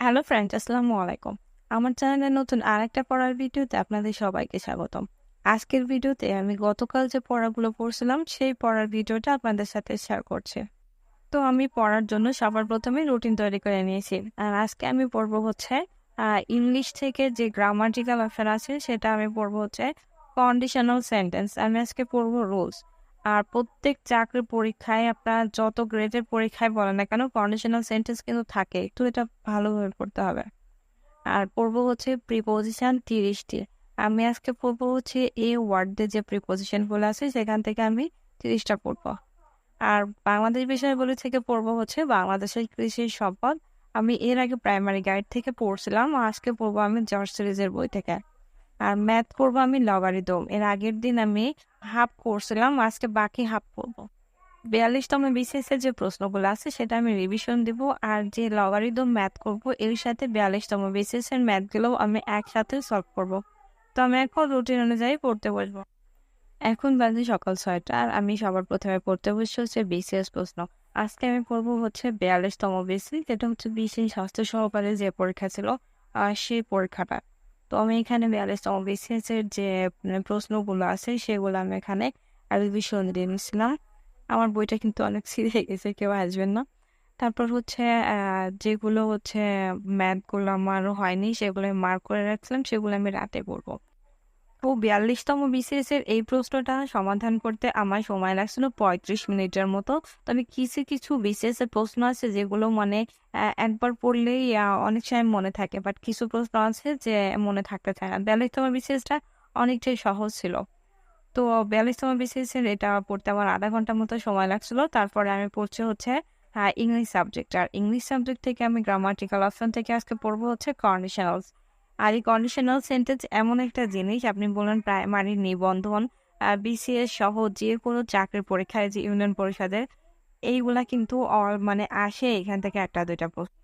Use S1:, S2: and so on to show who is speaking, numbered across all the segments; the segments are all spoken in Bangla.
S1: হ্যালো ফ্রেন্ড আসসালামু আলাইকুম। আমার চ্যানেলে নতুন আরেকটা পড়ার ভিডিওতে আপনাদের সবাইকে স্বাগতম। আজকের ভিডিওতে আমি গতকাল যে পড়াগুলো পড়ছিলাম, সেই পড়ার ভিডিওটা আপনাদের সাথে শেয়ার করছি। তো আমি পড়ার জন্য সবার প্রথমে রুটিন তৈরি করে নিয়েছি। আর আজকে আমি পড়ব হচ্ছে ইংলিশ থেকে যে গ্রামাটিক্যাল অপশন আছে, সেটা আমি পড়ব হচ্ছে কন্ডিশনাল সেন্টেন্স আমি আজকে পড়ব রুলস আর প্রত্যেক চাকরির পরীক্ষায় আপনার যত গ্রেডের পরীক্ষায় বলেন না কেন কন্ডিশনাল সেন্টেন্স কিন্তু থাকে। একটু এটা ভালোভাবে পড়তে হবে। আর পড়ব হচ্ছে প্রিপোজিশন তিরিশটি। আমি আজকে পড়ব হচ্ছে এই ওয়ার্ডে যে প্রিপোজিশনগুলো আছে, সেখান থেকে আমি তিরিশটা পড়ব। আর বাংলাদেশ বিষয়গুলি থেকে পড়ব হচ্ছে বাংলাদেশের কৃষির সম্পদ। আমি এর আগে প্রাইমারি গাইড থেকে পড়ছিলাম, আজকে পড়ব আমি জর্জ সিরিজের বই থেকে। আর ম্যাথ করব আমি লগারিদম এর আগের দিন আমি হাফ করছিলাম, আজকে বাকি হাফ করব। বিয়াল্লিশতম বিসিএস এর যে প্রশ্নগুলো আছে, সেটা আমি রিভিশন দিব। আর যে লগারিদম ম্যাথ করব, এর সাথে বিয়াল্লিশতম বিসিএস এর ম্যাথগুলো আমি একসাথে সলভ করব। তো আমি এখন রুটিন অনুযায়ী পড়তে বসবো। এখন বাজে সকাল ছয়টা, আর আমি সবার প্রথমে পড়তে বসছি হচ্ছে বিসিএস প্রশ্ন। আজকে আমি পড়ব হচ্ছে বিয়াল্লিশতম বিসি যেটা হচ্ছে বিসি স্বাস্থ্য সহকারে যে পরীক্ষা ছিল সেই পরীক্ষাটা। তো আমি এখানে বিয়াল্লিশতম বিসিএস এর যে প্রশ্নগুলো আছে সেগুলো আমি এখানে রিভিশন দিয়ে আমার বইটা কিন্তু অনেক সিরিয়ে গেছে, কেউ আসবেন না। তারপর হচ্ছে যেগুলো হচ্ছে ম্যাথগুলো আমার হয়নি, সেগুলো মার্ক করে রাখছিলাম, সেগুলো আমি রাতে করব তো বিয়াল্লিশতম বিসিএস এর এই প্রশ্নটা সমাধান করতে আমার সময় লাগছিল পঁয়ত্রিশ মিনিটের মতো। তবে কিছু কিছু বিসিএস এর প্রশ্ন আছে যেগুলো মানে একবার পড়লেই অনেক সময় মনে থাকে। বাট কিছু প্রশ্ন আছে যে মনে থাকতে চায় না। বিয়াল্লিশতম বিসিএসটা অনেকটাই সহজ ছিল। তো বিয়াল্লিশতম বিসিএস এর এটা পড়তে আমার আধা ঘণ্টার মতো সময় লাগছিল। তারপরে আমি পড়ছি হচ্ছে ইংলিশ সাবজেক্ট। আর ইংলিশ সাবজেক্ট থেকে আমি গ্রামাটিক্যাল অপশন থেকে আজকে পড়ব হচ্ছে কন্ডিশনালস আর এই কন্ডিশনাল সেন্টেন্স এমন একটা জিনিস, আপনি বলেন প্রাইমারি নিবন্ধন বিসিএস সহ যে কোনো চাকরির পরীক্ষায় যে ইউনিয়ন পরিষদের, এইগুলা কিন্তু মানে আসে এখান থেকে একটা দুইটা প্রশ্ন।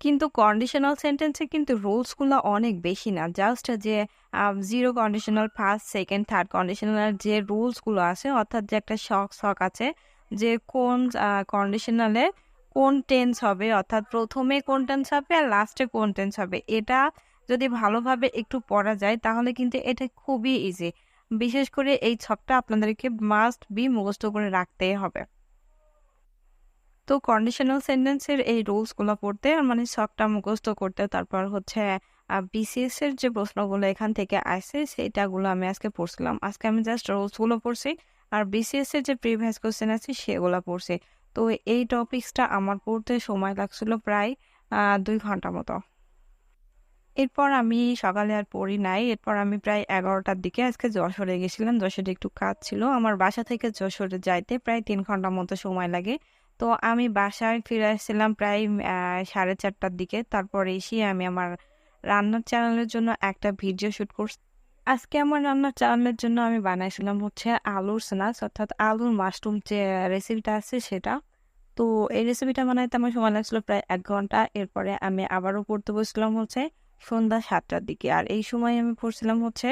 S1: কিন্তু কন্ডিশনাল সেন্টেন্সে কিন্তু রুলসগুলো অনেক বেশি না। জাস্ট যে zero conditional first second third conditional যে রুলসগুলো আছে, অর্থাৎ যে একটা শখ শখ আছে, যে কোন কন্ডিশনালে কোন টেন্স হবে, অর্থাৎ প্রথমে কোন টেন্স হবে আর লাস্টে কোন টেন্স হবে, এটা যদি ভালোভাবে একটু পড়া যায়, তাহলে কিন্তু এটা খুবই ইজি বিশেষ করে এই ছকটা আপনাদেরকে মাস্ট বি মুখস্থ করে রাখতেই হবে। তো কন্ডিশনাল সেন্টেন্সের এই রুলসগুলো পড়তে মানে ছকটা মুখস্থ করতে, তারপর হচ্ছে বিসিএস এর যে প্রশ্নগুলো এখান থেকে আসে সেটাগুলো আমি আজকে পড়ছিলাম। আজকে আমি জাস্ট রুলসগুলো পড়ছি, আর বিসিএস এর যে প্রিভিয়াস কোশ্চেন আছে, সেগুলো পড়ছি। তো এই টপিক্সটা আমার পড়তে সময় লাগছিল প্রায় দুই ঘণ্টা মতো। এরপর আমি সকালে আর পড়ি নাই। এরপর আমি প্রায় এগারোটার দিকে আজকে যশোরে গেছিলাম। যশোরে একটু কাজ ছিল। আমার বাসা থেকে যশোরে যাইতে প্রায় তিন ঘণ্টার মতো সময় লাগে। তো আমি বাসায় ফিরে আসছিলাম প্রায় সাড়ে চারটার দিকে। তারপর এসে আমি আমার রান্নার চ্যানেলের জন্য একটা ভিডিও শ্যুট করছি। আজকে আমার রান্নার চ্যানেলের জন্য আমি বানাইছিলাম হচ্ছে আলুর স্ন্যাক্স অর্থাৎ আলুর মাশরুম যে রেসিপিটা আছে সেটা। তো এই রেসিপিটা বানাইতে আমার সময় লাগছিল প্রায় এক ঘণ্টা। এরপরে আমি আবারও পড়তে বসছিলাম হচ্ছে সন্ধ্যা সাতটার দিকে। আর এই সময় আমি পড়ছিলাম হচ্ছে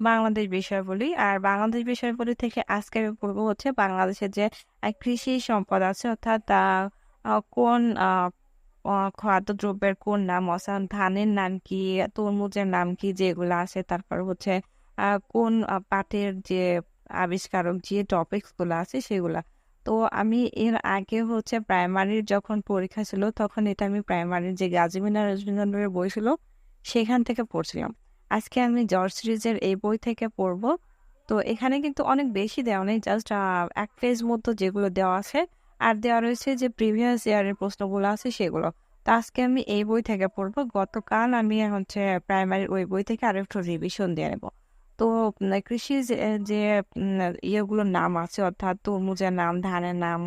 S1: বাংলাদেশ বিষয়বলি। আর বাংলাদেশ বিষয়বলি থেকে আজকে আমি পড়ব হচ্ছে বাংলাদেশের যে কৃষি সম্পদ আছে, অর্থাৎ কোন খাদ্যদ্রব্যের কোন নাম অর্থাৎ ধানের নাম কি, তরমুজের নাম কি, যেগুলো আছে, তারপর হচ্ছে কোন পাটের যে আবিষ্কারক যে টপিকসগুলো আছে, সেগুলা। তো আমি এর আগে হচ্ছে প্রাইমারির যখন পরীক্ষা ছিল, তখন এটা আমি প্রাইমারির যে গাজীমিনা রজনীন্দ্রের বই ছিল, সেখান থেকে পড়ছিলাম। আজকে আমি জর্জ সিরিজের এই বই থেকে পড়ব। তো এখানে কিন্তু অনেক বেশি দেওয়া নেই জাস্ট এক পেজ মতো যেগুলো দেওয়া আছে। আর দেওয়া রয়েছে যে প্রিভিয়াস ইয়ারের প্রশ্নগুলো আছে সেগুলো। তো আজকে আমি এই বই থেকে পড়ব। গতকাল আমি হচ্ছে প্রাইমারি ওই বই থেকে আরও একটু রিভিশন দিয়ে নেব। তো কৃষি যে ইয়েগুলোর নাম আছে, অর্থাৎ তরমুজের নাম, ধানের নাম,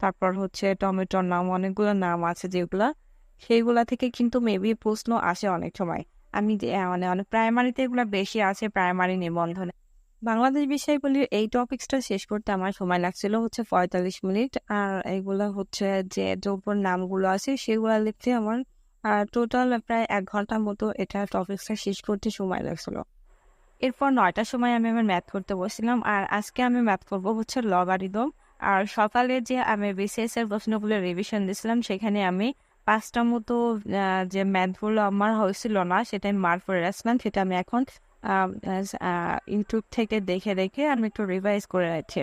S1: তারপর হচ্ছে টমেটোর নাম, অনেকগুলো নাম আছে যেগুলা, সেইগুলা থেকে কিন্তু মেবি প্রশ্ন আসে অনেক সময়। আমি মানে অনেক প্রাইমারিতে এগুলো বেশি আছে, প্রাইমারি নিবন্ধনে। বাংলাদেশ বিষয়গুলির এই টপিক্সটা শেষ করতে আমার সময় লাগছিল, হচ্ছে পঁয়তাল্লিশ মিনিট। আর এগুলো হচ্ছে যে, দ্রব্যর নামগুলো আছে, সেগুলো লিখতে আমার টোটাল প্রায় এক ঘণ্টার মতো এটা টপিক্সটা শেষ করতে সময় লাগছিল। এরপর নয়টার সময় আমি আমার ম্যাথ করতে বসছিলাম। আর আজকে আমি ম্যাথ করব হচ্ছে লগারিদম আর সকালে যে আমি বিসিএস এর প্রশ্নগুলো রিভিশন দিয়েছিলাম, সেখানে আমি পাঁচটা মতো যে ম্যাথগুলো আমার হয়েছিল না, সেটা আমি মার্ক করে রাখছিলাম। সেটা আমি এখন ইউটিউব থেকে দেখে দেখে আমি একটু রিভাইজ করে রাখছি।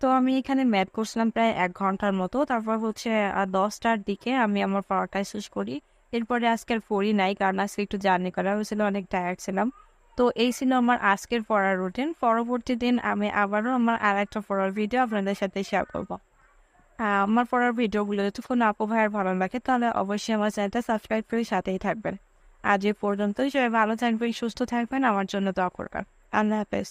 S1: তো আমি এখানে ম্যাথ করছিলাম প্রায় এক ঘণ্টার মতো। তারপর হচ্ছে দশটার দিকে আমি আমার পড়াটা শেষ করি। এরপরে আজকে আর পড়ি নাই, কারণ আজকে একটু জার্নি করা হয়েছিল, অনেক টায়ার্ড ছিলাম। তো এই ছিল আমার আজকের পড়ার রুটিন পরবর্তী দিন আমি আবারও আমার আর একটা পড়ার ভিডিও আপনাদের সাথে শেয়ার করব। আমার পড়ার ভিডিওগুলো যদি কোনো আপু ভালো লাগে, তাহলে অবশ্যই আমার চ্যানেলটা সাবস্ক্রাইব করে সাথেই থাকবেন। আজ এ পর্যন্তই। সবাই ভালো থাকবেন, সুস্থ থাকবেন। আমার জন্য দোয়া করবেন। আল্লাহ হাফেজ।